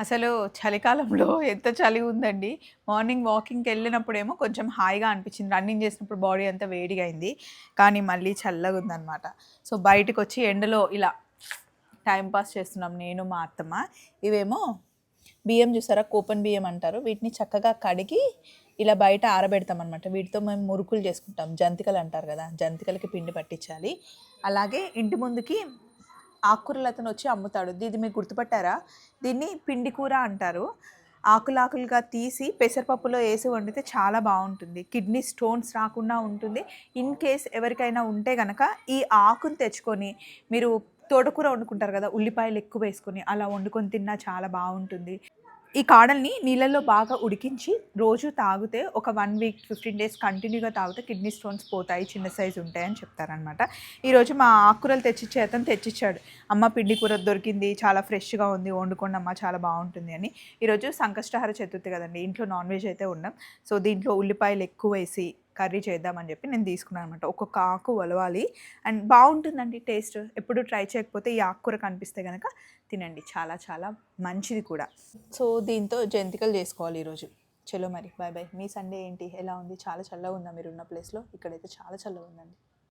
అసలు చలికాలంలో ఎంత చలి ఉందండి. మార్నింగ్ వాకింగ్కి వెళ్ళినప్పుడేమో కొంచెం హాయిగా అనిపించింది. రన్నింగ్ చేసినప్పుడు బాడీ అంతా వేడిగా అయింది కానీ మళ్ళీ చల్లగా ఉందన్నమాట సో బయటకు వచ్చి ఎండలో ఇలా టైంపాస్ చేస్తున్నాం నేను మా అత్తమ్మ. ఇవేమో బియ్యం చూసారా? కూపన్ బియ్యం అంటారు. వీటిని చక్కగా కడిగి ఇలా బయట ఆరబెడతాం అనమాట వీటితో మేము మురుకులు చేసుకుంటాం. జంతికలు అంటారు కదా జంతికలకి పిండి పట్టించాలి. అలాగే ఇంటి ముందుకి ఆకుకూరలు అతను వచ్చి అమ్ముతాడు. ఇది మీరు గుర్తుపట్టారా? దీన్ని పిండి కూర అంటారు. ఆకులాకులుగా తీసి పెసరపప్పులో వేసి వండితే చాలా బాగుంటుంది. కిడ్నీ స్టోన్స్ రాకుండా ఉంటుంది. ఇన్ కేస్ ఎవరికైనా ఉంటే కనుక ఈ ఆకును తెచ్చుకొని మీరు తోటకూర వండుకుంటారు కదా ఉల్లిపాయలు ఎక్కువ వేసుకొని అలా వండుకొని తిన్నా చాలా బాగుంటుంది. ఈ కాడల్ని నీళ్ళల్లో బాగా ఉడికించి రోజు తాగితే ఒక వన్ వీక్ ఫిఫ్టీన్ డేస్ కంటిన్యూగా తాగితే కిడ్నీ స్టోన్స్ పోతాయి చిన్న సైజు ఉంటాయని చెప్తారనమాట ఈరోజు మా ఆకుకూరలు తెచ్చిచ్చే అతను తెచ్చిచ్చాడు. అమ్మ పిండి కూర దొరికింది చాలా ఫ్రెష్గా ఉంది వండుకోండి అమ్మ చాలా బాగుంటుంది అని. ఈరోజు సంకష్టహార చతుర్థి కదండి ఇంట్లో నాన్ వెజ్ అయితే ఉన్నాం. సో దీంట్లో ఉల్లిపాయలు ఎక్కువ వేసి కర్రీ చేద్దామని చెప్పి నేను తీసుకున్నాను అనమాట ఒక్కొక్క ఆకు వలవాలి. అండ్ బాగుంటుందండి టేస్ట్. ఎప్పుడు ట్రై చేయకపోతే ఈ ఆకుకూర కనిపిస్తే కనుక తినండి. చాలా చాలా మంచిది కూడా. సో దీంతో జంతికలు చేసుకోవాలి ఈరోజు. చలో మరి. బాయ్ బాయ్ మీ సండే ఏంటి? ఎలా ఉంది? చాలా చల్లగా ఉందా? మీరు ఉన్న ప్లేస్లో? ఇక్కడైతే చాలా చల్లగా ఉందండి.